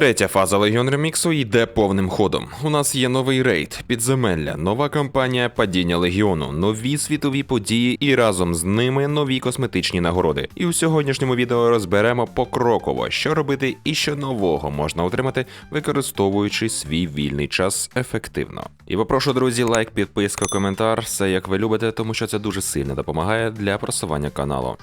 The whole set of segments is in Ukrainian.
Третя фаза Легіон Реміксу йде повним ходом. У нас є новий рейд, підземелля, нова кампанія падіння легіону, нові світові події і разом з ними нові косметичні нагороди. І у сьогоднішньому відео розберемо покроково, що робити і що нового можна отримати, використовуючи свій вільний час ефективно. І попрошу, друзі, лайк, підписка, коментар, все як ви любите, тому що це дуже сильно допомагає для просування каналу.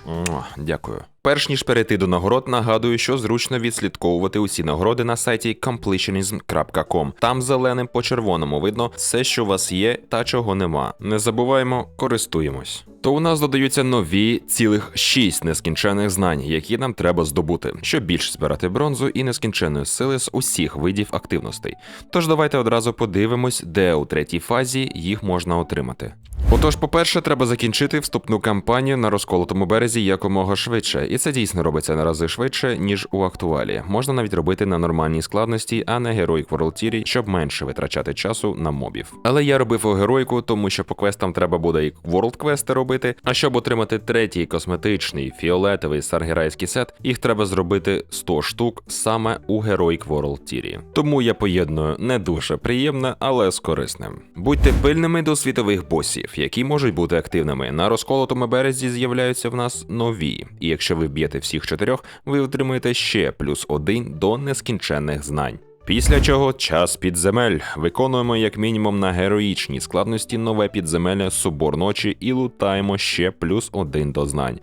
Дякую. Перш ніж перейти до нагород, нагадую, що зручно відслідковувати усі нагороди на сайті completionism.com. Там зеленим по червоному видно все, що у вас є та чого нема. Не забуваємо, користуємось. То у нас додаються нові цілих шість нескінчених знань, які нам треба здобути, щоб більш збирати бронзу і нескінченої сили з усіх видів активностей. Тож давайте одразу подивимось, де у третій фазі їх можна отримати. Отож, по-перше, треба закінчити вступну кампанію на розколотому березі якомога швидше, і це дійсно робиться на рази швидше, ніж у актуалі. Можна навіть робити на нормальній складності, а не World Tier, щоб менше витрачати часу на мобів. Але я робив у героїку, тому що по квестам треба буде і World квести робити. А щоб отримати третій косметичний фіолетовий саргерайський сет, їх треба зробити 100 штук саме у Heroic World Tier. Тому я поєдную не дуже приємне, але з корисним. Будьте пильними до світових босів, які можуть бути активними. На розколотому березі з'являються в нас нові, і якщо ви вб'єте всіх чотирьох, ви отримаєте ще плюс один до нескінченних знань. Після чого час підземель. Виконуємо як мінімум на героїчній складності нове підземелля Собор ночі і лутаємо ще плюс один до знань.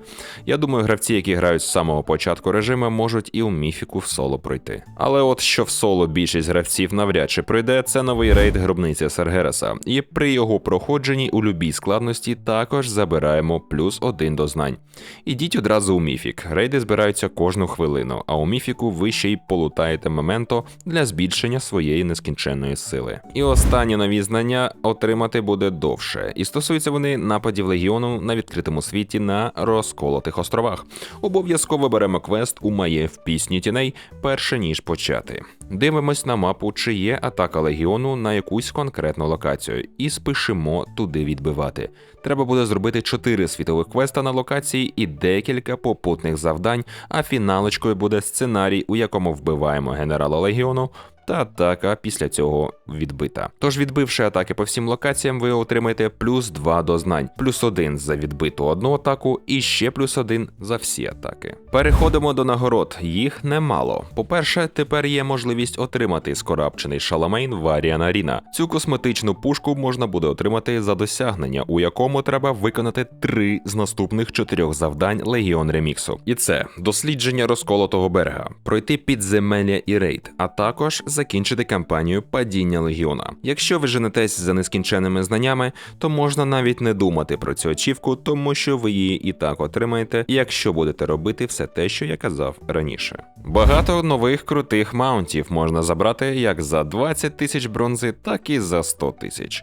Я думаю, гравці, які грають з самого початку режиму, можуть і у міфіку в соло пройти. Але от що в соло більшість гравців навряд чи пройде, це новий рейд гробниця Саргераса. І при його проходженні у любій складності також забираємо плюс один до знань. Ідіть одразу у міфік. Рейди збираються кожну хвилину, а у міфіку ви ще й полутаєте моменто для збільшення своєї нескінченної сили. І останні нові знання отримати буде довше, і стосуються вони нападів легіону на відкритому світі на розколотих островах. Обов'язково беремо квест у має в пісні тіней, перше ніж почати. Дивимось на мапу, чи є атака легіону на якусь конкретну локацію, і спішимо туди відбивати. Треба буде зробити 4 світових квеста на локації і декілька попутних завдань, а фіналочкою буде сценарій, у якому вбиваємо генерала легіону. Та атака після цього відбита. Тож, відбивши атаки по всім локаціям, ви отримаєте плюс 2 до знань, плюс 1 за відбиту одну атаку і ще плюс 1 за всі атаки. Переходимо до нагород. Їх немало. По-перше, тепер є можливість отримати скорабчений шаламейн Варіан Аріна. Цю косметичну пушку можна буде отримати за досягнення, у якому треба виконати три з наступних чотирьох завдань Легіон Реміксу. І це дослідження розколотого берега, пройти підземелля і рейд, а також закінчити кампанію падіння легіона. Якщо ви женетесь за нескінченними знаннями, то можна навіть не думати про цю очівку, тому що ви її і так отримаєте, якщо будете робити все те, що я казав раніше. Багато нових крутих маунтів можна забрати як за 20 тисяч бронзи, так і за 100 тисяч.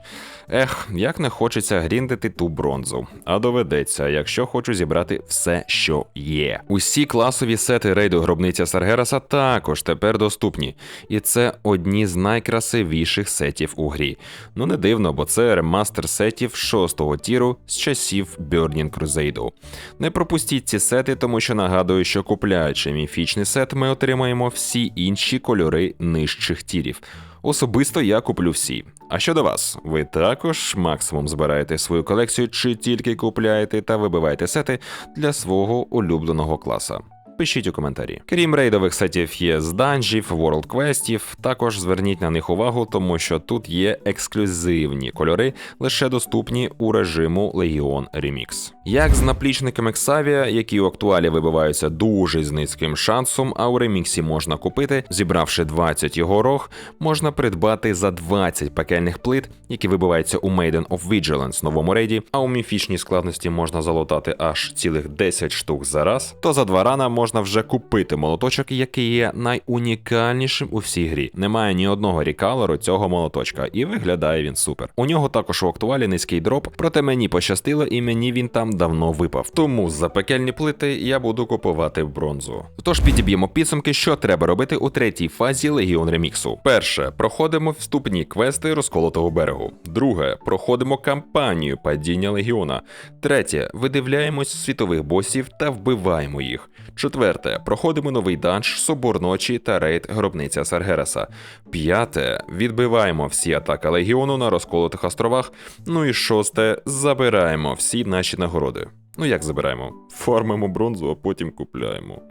Ех, як не хочеться гріндити ту бронзу, а доведеться, якщо хочу зібрати все, що є. Усі класові сети рейду гробниця Саргераса також тепер доступні, і це одні з найкрасивіших сетів у грі. Ну не дивно, бо це ремастер сетів шостого тіру з часів Burning Crusade. Не пропустіть ці сети, тому що нагадую, що купляючи міфічний сет, ми отримаємо всі інші кольори нижчих тірів. Особисто я куплю всі. А щодо вас, ви також максимум збираєте свою колекцію, чи тільки купляєте та вибиваєте сети для свого улюбленого класа? Пишіть у коментарі. Крім рейдових сетів є з данжів, World квестів. Також зверніть на них увагу, тому що тут є ексклюзивні кольори, лише доступні у режиму Legion Remix. Як з наплічниками Xavia, які у актуалі вибиваються дуже з низьким шансом, а у реміксі можна купити, зібравши 20 його рог, можна придбати за 20 пекельних плит, які вибиваються у Maiden of Vigilance новому рейді, а у міфічній складності можна залутати аж цілих 10 штук за раз, то за два рана можна вже купити молоточок, який є найунікальнішим у всій грі. Немає ні одного рікалору цього молоточка, і виглядає він супер. У нього також у актуалі низький дроп, проте мені пощастило, і мені він там давно випав. Тому за пекельні плити я буду купувати бронзу. Тож підіб'ємо підсумки, що треба робити у третій фазі Легіон Реміксу. Перше, проходимо вступні квести розколотого берегу. Друге, проходимо кампанію падіння легіона. Третє, видивляємось світових босів та вбиваємо їх. Четверте. Четверте. Проходимо новий данж, собор ночі та рейд гробниця Саргераса. П'яте. Відбиваємо всі атаки легіону на розколотих островах. Ну і шосте. Забираємо всі наші нагороди. Ну як забираємо? Фармимо бронзу, а потім купляємо.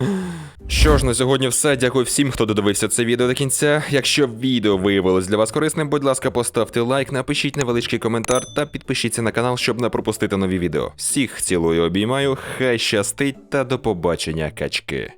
Що ж, на сьогодні все. Дякую всім, хто додивився це відео до кінця. Якщо відео виявилось для вас корисним, будь ласка, поставте лайк, напишіть невеличкий коментар та підпишіться на канал, щоб не пропустити нові відео. Всіх цілую обіймаю, хай щастить та до побачення, качки.